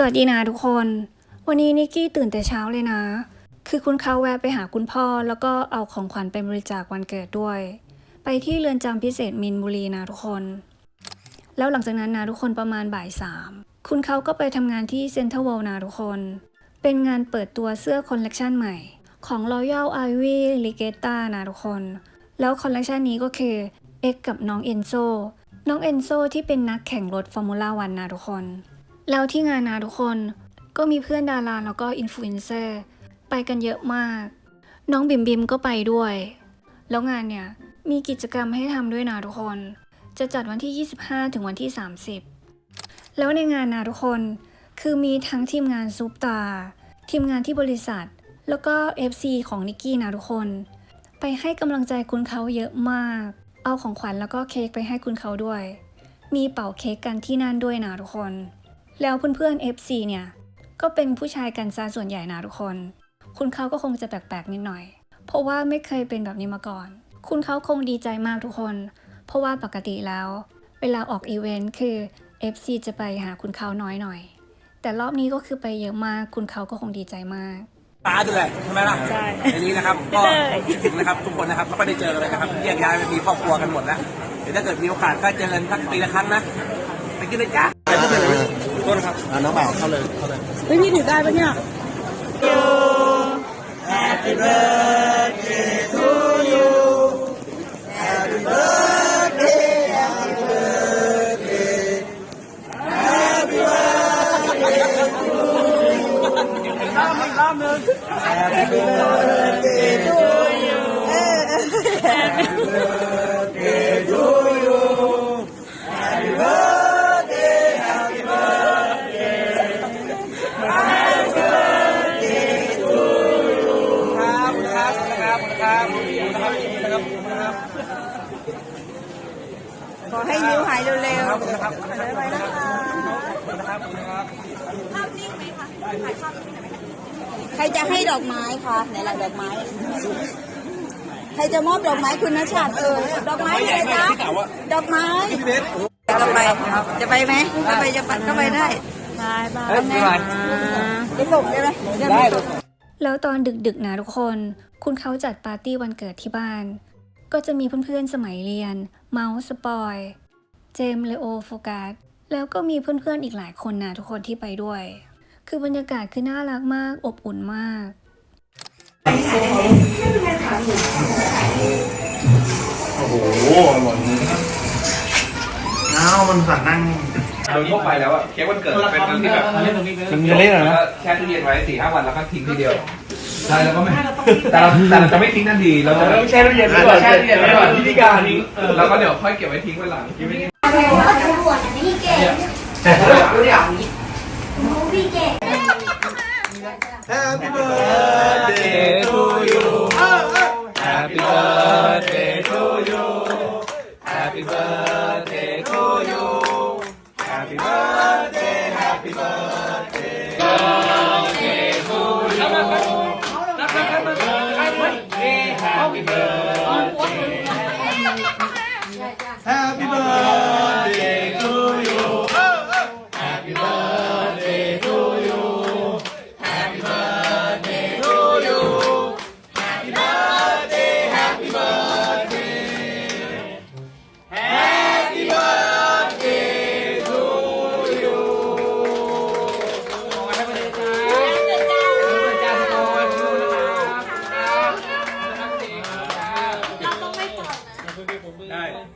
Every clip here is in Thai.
สวัสดีนะทุกคน วันนี้นิกกี้ตื่นแต่เช้าเลยนะ คือคุณเขาแวะไปหาคุณพ่อ แล้วก็เอาของขวัญไปบริจาควันเกิดด้วย ไปที่เรือนจำพิเศษมินบุรีนะทุกคน แล้วหลังจากนั้นนะทุกคนประมาณบ่ายสามคุณเขาก็ไปทำงานที่เซ็นทรัลเวิลด์นะทุกคน เป็นงานเปิดตัวเสื้อคอลเลกชันใหม่ ของ Royal Ivy Regatta นะทุกคน แล้วคอลเลกชันนี้ก็คือ X กับน้องเอนโซน้องเอนโซที่เป็นนักแข่งรถฟอร์มูล่าวันนะทุกคน แล้วที่งานนะทุกคนก็มีเพื่อนดาราแล้วก็อินฟลูเอนเซอร์ไปกันเยอะมาก น้องบิมบิมก็ไปด้วย แล้วงานเนี่ยมีกิจกรรมให้ทำด้วยนะทุกคน จะจัดวันที่ 25 ถึงวันที่ 30 แล้วในงานนะทุกคน คือมีทั้งทีมงานซูปตา ทีมงานที่บริษัท แล้วก็ FC ของนิกกี้นะทุกคน ไปให้กำลังใจคุณเขาเยอะมาก เอาของขวัญแล้วก็เค้กไปให้คุณเขาด้วย มีเป่าเค้กกันที่นั่นด้วยนะทุกคน แล้วเพื่อนๆ FC เนี่ย ก็เป็นผู้ชายกันซะส่วนใหญ่นะทุกคน คุณเขาก็คงจะแปลกๆนิดหน่อย เพราะว่าไม่เคยเป็นแบบนี้มาก่อน คุณเขาคงดีใจมากทุกคน เพราะว่าปกติแล้ว เวลาออกอีเวนต์คือ FC จะไปหาคุณเขาน้อยหน่อย แต่รอบนี้ก็คือไปเยอะมากคุณเขาก็คงดีใจมากตาด้วยใช่ไหมล่ะใช่ในนี้นะครับก็คิดถึงนะครับทุกคนนะครับไม่ค่อยได้เจอกันเลยนะครับแยกย้ายไปมีครอบครัวกันหมดแล้วเดี๋ยวถ้าเกิดมีโอกาสก็เจอกันสักปีละครั้งนะไปกินเลยจ้าไปก็เป็น โทษนะครับอ่าน้องบ่าวเข้าเลยเข้าเลยเฮ้ยพี่ถือได้ปะเนี่ย ครับครับครับครับนะครับนะครับนะครับ ขอให้นิ้วหายเร็วครับนะครับๆหายไวๆนะคะนะครับนะครับใครจะให้ดอกไม้คะไหนล่ะดอกไม้ ใครจะมอบดอกไม้คุณนชัดเออดอกไม้เลยนะดอกไม้พี่เบสจะไปจะไปไหมจะไปจะปัดก็ไปได้บายบายเฮ้ยไม่เป็นไรไปส่งได้ไหมเดี๋ยวได้ไปเลส่ยงแล้วตอนดึกๆนะทุกคน คุณเขาจัดปาร์ตี้วันเกิดที่บ้าน ก็จะมีเพื่อนๆสมัยเรียน เมาส์สปอย เจมส์เลโอโฟกัส แล้วก็มีเพื่อนๆอีกหลายคนนะทุกคนที่ไปด้วย คือบรรยากาศคือน่ารักมาก อบอุ่นมากโอ้โหอร่อยเลยอ้าวมันสั่งนั่งโดยทั่วไปแล้วอะเค้กวันเกิดเป็นอันที่แบบมันจะเล่นเหรอแล้วนะก็แช่ตู้เย็นไว้สี่ห้าวันแล้วก็ทิ้งทีเดียว ใช่แล้วก็ไม่แต่เราแต่เราจะไม่ทิ้งทันทีเราจะแช่ตู้เย็นไว้ก่อนแช่ตู้เย็นไว้ก่อนวิธีการทิ้งแล้วก็เดี๋ยวค่อยเก็บไว้ทิ้งไว้หลัง Happy Happy birthday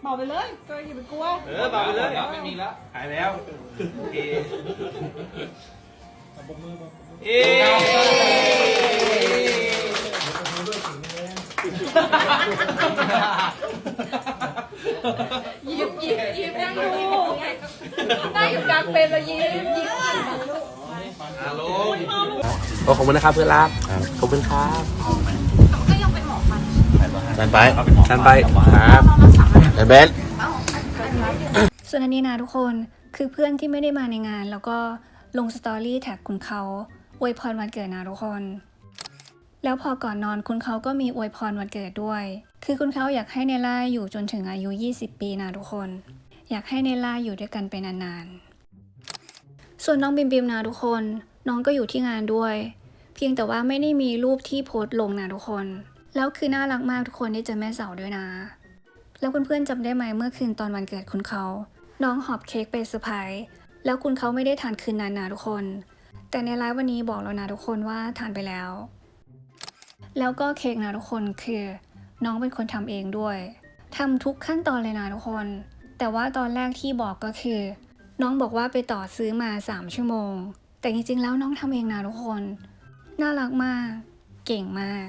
เมาไปเลยก็อย่าไปกลัวเออบอกไปเลยไม่มีแล้วหายแล้วเอเอยิ้มยิ้มยิ้มยังดูได้อยู่กลางเป็นแล้วยิ้มยิ้มฮัลโหลขอบคุณนะครับเพื่อนรักขอบคุณครับก็ยังเป็นหมอฟันทันไปท่านไปครับ แต่เบนส่วนอันนี้นะทุกคนคือเพื่อนที่ไม่ได้มาในงาน แล้วก็ลงสตอรี่แท็กคุณเขาอวยพรวันเกิดนะทุกคน แล้วพอก่อนนอนคุณเขาก็มีอวยพรวันเกิดด้วย คือคุณเขาอยากให้เนล่าอยู่จนถึงอายุ 20 ปีนะทุกคน อยากให้เนล่าอยู่ด้วยกันไปนานๆ ส่วนน้องบิมบิมนะทุกคน น้องก็อยู่ที่งานด้วย เพียงแต่ว่าไม่ได้มีรูปที่โพสต์ลงนะทุกคน แล้วคือน่ารักมากทุกคนได้เจอแม่เสาด้วยนะ แล้วเพื่อนๆจำได้ไหมเมื่อคืนตอนวันเกิดคุณเขา น้องหอบเค้กไปเซอร์ไพรส์แล้วคุณเขาไม่ได้ทานคืนนั้นนะทุกคน แต่ในไลฟ์วันนี้บอกแล้วนะทุกคนว่าทานไปแล้ว แล้วก็เค้กนะทุกคนคือ น้องเป็นคนทำเองด้วยทำทุกขั้นตอนเลยนะทุกคน แต่ว่าตอนแรกที่บอกก็คือ น้องบอกว่าไปต่อซื้อมา 3 ชั่วโมง แต่จริงๆแล้วน้องทำเองนะทุกคน น่ารักมาก เก่งมาก